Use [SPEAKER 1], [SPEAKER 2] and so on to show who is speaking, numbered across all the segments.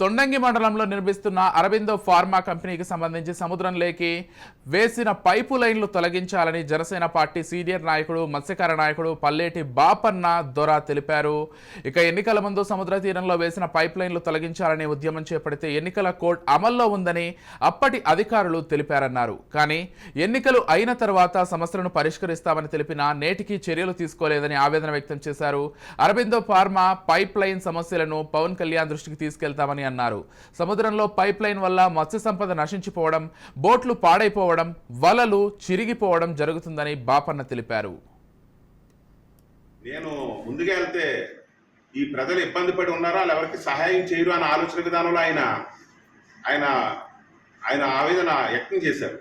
[SPEAKER 1] తొండంగి మండలంలో నిర్మిస్తున్న అరబిందో ఫార్మా కంపెనీకి సంబంధించి సముద్రంలోకి వేసిన పైపు లైన్లు తొలగించాలని జనసేన పార్టీ సీనియర్ నాయకుడు మత్స్యకార నాయకుడు పల్లేటి బాపన్న దొర తెలిపారు. ఇక ఎన్నికల ముందు సముద్ర తీరంలో వేసిన పైప్ లైన్లు తొలగించాలని ఉద్యమం చేపడితే ఎన్నికల కోడ్ అమల్లో ఉందని అప్పటి అధికారులు తెలిపారన్నారు. కానీ ఎన్నికలు అయిన తర్వాత సమస్యలను పరిష్కరిస్తామని తెలిపినా నేటికి చర్యలు తీసుకోలేదని ఆవేదన వ్యక్తం చేశారు. అరబిందో ఫార్మా పైప్ లైన్ సమస్యలను పవన్ కళ్యాణ్ దృష్టికి తీసుకెళ్తామని అన్నారు. సముద్రంలో పైప్ లైన్ వల్ల మత్స్య సంపద నశించిపోవడం బోట్లు పాడైపోవడం వలలు చిరిగిపోవడం జరుగుతుందని బాపన్న తెలిపారు.
[SPEAKER 2] నేను ముందుగా వెళ్తే ఈ ప్రజలు ఇబ్బంది పడి ఉన్నారో వాళ్ళు ఎవరికి సహాయం చేయరు అనే ఆలోచన విధానంలో ఆయన ఆయన ఆయన ఆవేదన వ్యక్తం చేశారు.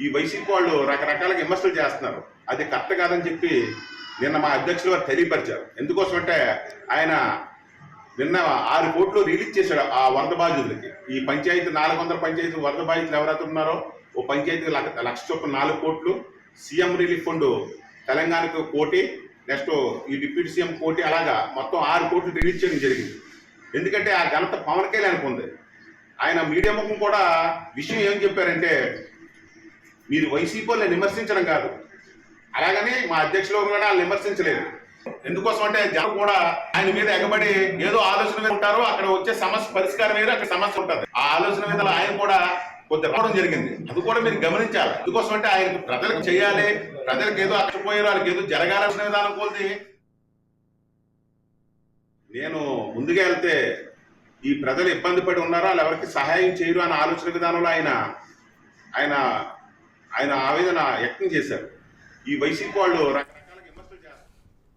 [SPEAKER 2] ఈ వైసీపీ వాళ్ళు రకరకాలుగా విమర్శలు చేస్తున్నారు. అది కరెక్ట్ కాదని చెప్పి నిన్న మా అధ్యక్షులు వారు తెలియపరిచారు. ఎందుకోసం అంటే ఆయన నిన్న ఆరు కోట్లు రిలీజ్ చేశాడు ఆ వరద బాధితులకి. ఈ పంచాయతీ నాలుగు వందల పంచాయతీ వరద బాధితులు ఎవరైతే ఉన్నారో ఓ పంచాయతీ లక్ష లక్ష చొప్పున నాలుగు కోట్లు సీఎం రిలీఫ్ ఫండ్ తెలంగాణకు కోటి నెక్స్ట్ ఈ డిప్యూటీ సీఎం కోటి అలాగా మొత్తం ఆరు కోట్లు రిలీజ్ చేయడం జరిగింది. ఎందుకంటే ఆ ఘనత పవన్ కళ్యాణ్ ఉంది. ఆయన మీడియా ముఖం కూడా విషయం ఏం చెప్పారంటే మీరు వైసీపీ వాళ్ళని విమర్శించడం కాదు. అలాగని మా అధ్యక్షులు కూడా వాళ్ళు విమర్శించలేదు. ఎందుకోసం అంటే జనం కూడా ఆయన మీద ఎగబడి ఏదో ఆలోచన మీద ఉంటారు అక్కడ వచ్చే సమస్య పరిష్కారం మీద అక్కడ సమస్య ఉంటుంది. ఆ ఆలోచన మీద ఆయన కూడా కొద్ది రావడం జరిగింది. అది కూడా మీరు గమనించాలి. ఎందుకోసం అంటే ఆయన ప్రజలకు చేయాలి ప్రజలకు ఏదో అక్కడిపోయారు వాళ్ళకి ఏదో జరగాలనే విధానం కొద్ది నేను ముందుగా వెళ్తే ఈ ప్రజలు ఇబ్బంది పడి ఉన్నారో వాళ్ళు ఎవరికి సహాయం చేయరు అనే ఆలోచన విధానంలో ఆయన ఆయన ఆయన ఆవేదన వ్యక్తం చేశారు. ఈ వైసీపీ వాళ్ళు